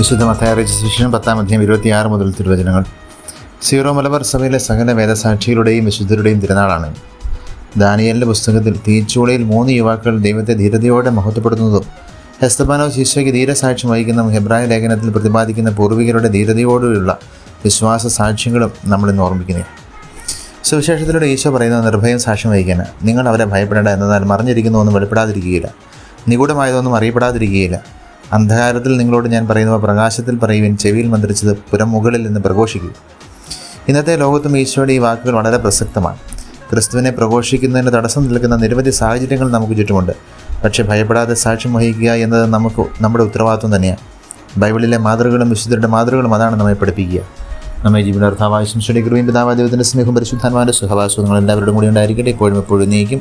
വിശുദ്ധ മത്തായ സുവിശേഷം പത്താം ഇരുപത്തി ഇരുപത്തിയാറ് മുതൽ തിരുവചനങ്ങൾ. സീറോ മലബാർ സഭയിലെ സകല വേദസാക്ഷികളുടെയും വിശുദ്ധരുടെയും തിരുനാളാണ്. ദാനിയലിന്റെ പുസ്തകത്തിൽ തീച്ചൂളയിൽ മൂന്ന് യുവാക്കൾ ദൈവത്തെ ധീരതയോടെ മഹത്വപ്പെടുത്തുന്നതും ഹെസ്തബാനോ ശിശോയ്ക്ക് ധീരസാക്ഷ്യം വഹിക്കുന്ന ഹെബ്രായ ലേഖനത്തിൽ പ്രതിപാദിക്കുന്ന പൂർവികരുടെ ധീരതയോടുള്ള വിശ്വാസ സാക്ഷ്യങ്ങളും നമ്മളിന്ന് ഓർമ്മിക്കുന്നു സുവിശേഷത്തിലൂടെ ഈശോ പറയുന്നത് നിർഭയം സാക്ഷ്യം വഹിക്കാൻ. നിങ്ങൾ അവരെ ഭയപ്പെടേണ്ട എന്നതിനാൽ മറിഞ്ഞിരിക്കുന്നതൊന്നും വെളിപ്പെടാതിരിക്കുകയില്ല. നിഗൂഢമായതൊന്നും അറിയപ്പെടാതിരിക്കുകയില്ല. അന്ധകാരത്തിൽ നിങ്ങളോട് ഞാൻ പറയുന്നവ പ്രകാശത്തിൽ പറയുവിൻ ചെവിയിൽ മന്ത്രിച്ചത് പുരമുകളിൽ നിന്ന് പ്രഘോഷിക്കും. ഇന്നത്തെ ലോകത്തും ഈശോയുടെ ഈ വാക്കുകൾ വളരെ പ്രസക്തമാണ്. ക്രിസ്തുവിനെ പ്രഘോഷിക്കുന്നതിന് തടസ്സം നിൽക്കുന്ന നിരവധി സാഹചര്യങ്ങൾ നമുക്ക് ചുറ്റുമുണ്ട്. പക്ഷേ ഭയപ്പെടാതെ സാക്ഷ്യം വഹിക്കുക എന്നത് നമുക്ക് നമ്മുടെ ഉത്തരവാദിത്വം തന്നെയാണ്. ബൈബിളിലെ മാതൃകകളും വിശുദ്ധരുടെ മാതൃകകളും അതാണ് നമ്മെ പഠിപ്പിക്കുക. നമ്മെ ജീവിതാർത്ഥാവായ ശംശയുടെ ഗുരുവിന്റെ പിതാവായ ദൈവത്തിന്റെ സ്നേഹം പരിശുദ്ധാന്മാരുടെ സുഖവാസവും നിങ്ങൾ എല്ലാവരുടെയും കൂടി ഉണ്ടായിരിക്കട്ടെ. എപ്പോഴും എപ്പോഴും നീക്കും.